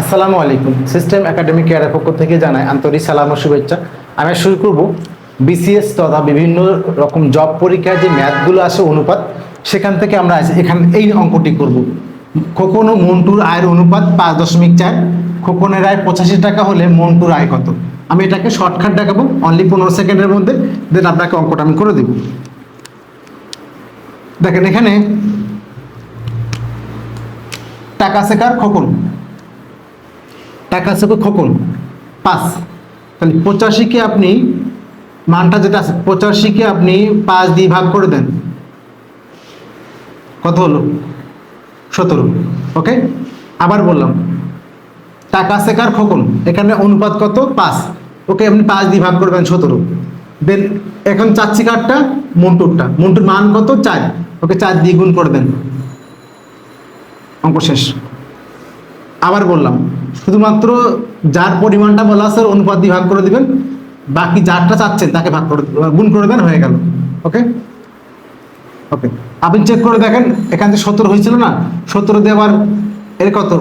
আসসালামু আলাইকুম। System academic কেয়ারের পক্ষ থেকে জানাই আন্তরিক সালাম ও শুভেচ্ছা। আমি শুরু করব বিসিএস তথা বিভিন্ন রকম জব পরীক্ষার যে ম্যাথগুলো আসে অনুপাত, সেখান থেকে আমরা এখানে এই অঙ্কটি করব। খোকন ও মন্টুর আয়ের অনুপাত পাঁচ দশমিক চার, খোকনের আয় পঁচাশি টাকা হলে মন্টুর আয় কত? আমি এটাকে শর্টকাট দেখাবো অনলি পনেরো সেকেন্ডের মধ্যে দেন আপনাকে অঙ্কটা আমি করে দেব। দেখেন এখানে টাকা শেখার খোকন। টাকা আছে খোকন। পাঁচ। তাহলে পঁচাশিকে আপনি মানটা যেটা আছে, পঁচাশিকে আপনি পাঁচ দিয়ে ভাগ করে দেন। কত হলো? সতেরো। ওকে? আবার বললাম, টাকা শেখার খোকন। এখানে অনুপাত কত? পাঁচ। ওকে, আপনি পাঁচ দিয়ে ভাগ করবেন সতেরো। দেন এখন চাচ্ছি কারটা, মন্টুরটা। মন্টুর মান কত? চার। ওকে, চার দিয়ে গুণ করে দেন। অঙ্ক শেষ। আবার বললাম, শুধুমাত্র যার পরিমাণটা বলা আছে অনুপাত দিয়ে ভাগ করে দিবেন, বাকি যারটা চাচ্ছেন তাকে ভাগ করে গুণ করে দেন, হয়ে গেল। ওকে? ওকে, আপনি চেক করে দেখেন, এখান থেকে সতেরো হয়েছিল না, সতেরো দিয়ে আবার এর কত?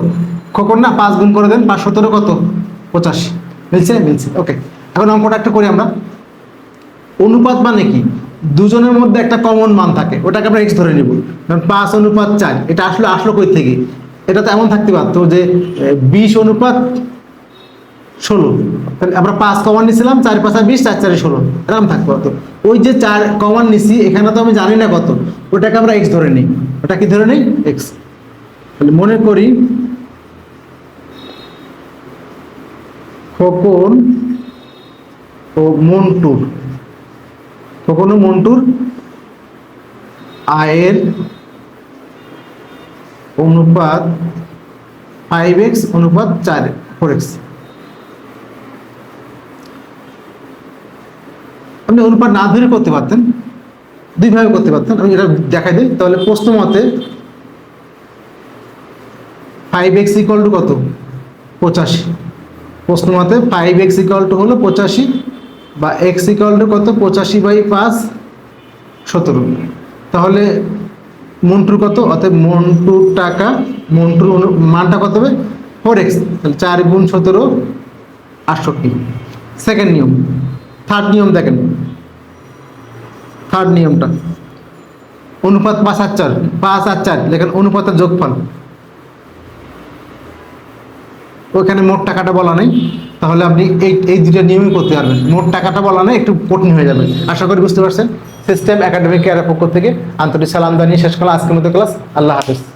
খোকন না, পাঁচ গুণ করে দেন, পাঁচ সতেরো কত? পঁচাশি। মিলছে? মিলছে। ওকে, এখন অঙ্কটা একটা করি আমরা। অনুপাত মানে কি? দুজনের মধ্যে একটা কমন মান থাকে, ওটাকে আমরা এক্স ধরে নিব। কারণ পাঁচ অনুপাত চার, এটা আসলে, আসলো কই থেকে? এটা তো এমন থাকতে পারতো যে বিশ অনুপাত ষোলো। তাহলে আমরা পাঁচ কমান নিছিলাম, চার পাঁচা বিশ, চার চারে ষোলো। এরকম থাকতে পারতো। ওই যে চার কমান নিছি, এখানে তো আমি জানি না কত। ওটাকে আমরা এক্স ধরে নিই। ওটা কি ধরে নিই? এক্স তাহলে মনে করি, খোকন ও মন্টুর, খোকন ও মন্টুর আয়ের অনুপাত ফাইভ এক্স অনুপাত চার ফোর এক্স আপনি অনুপাত না ধরে করতে পারতেন, দুইভাবে করতে পারতেন, আমি এটা দেখাই দিই, তাহলে প্রশ্ন মতে ফাইভ এক্স কত? পঁচাশি। প্রশ্ন মতে ফাইভ এক্স ইকুয়াল টু হলো পঁচাশি, বা এক্স কত? পঁচাশি বাই পাঁচ, সতেরো। তাহলে মন্টুর কত? অতএব মন্টুর টাকা, মন্টুর মানটা কত হবে? ফোর এক্স তাহলে চার গুণ সতেরো, আটষট্টি। সেকেন্ড নিয়ম। থার্ড নিয়ম দেখেন। থার্ড নিয়মটা। অনুপাত পাঁচ আর চার। পাঁচ আর চার, লেখেন অনুপাতের যোগফল। ওইখানে মোট টাকাটা বলা নেই। তাহলে আপনি এই এই দুটো নিয়মই করতে পারবেন। মোট টাকাটা বলা নেই, একটু কঠিন হয়ে যাবে। আশা করি বুঝতে পারছেন? সিস্টেম একাডেমিক কেয়ারের পক্ষ থেকে আন্তরিক সালাম জানিয়ে শেষ করলাম। আজকের মতো ক্লাস, আল্লাহ হাফেজ।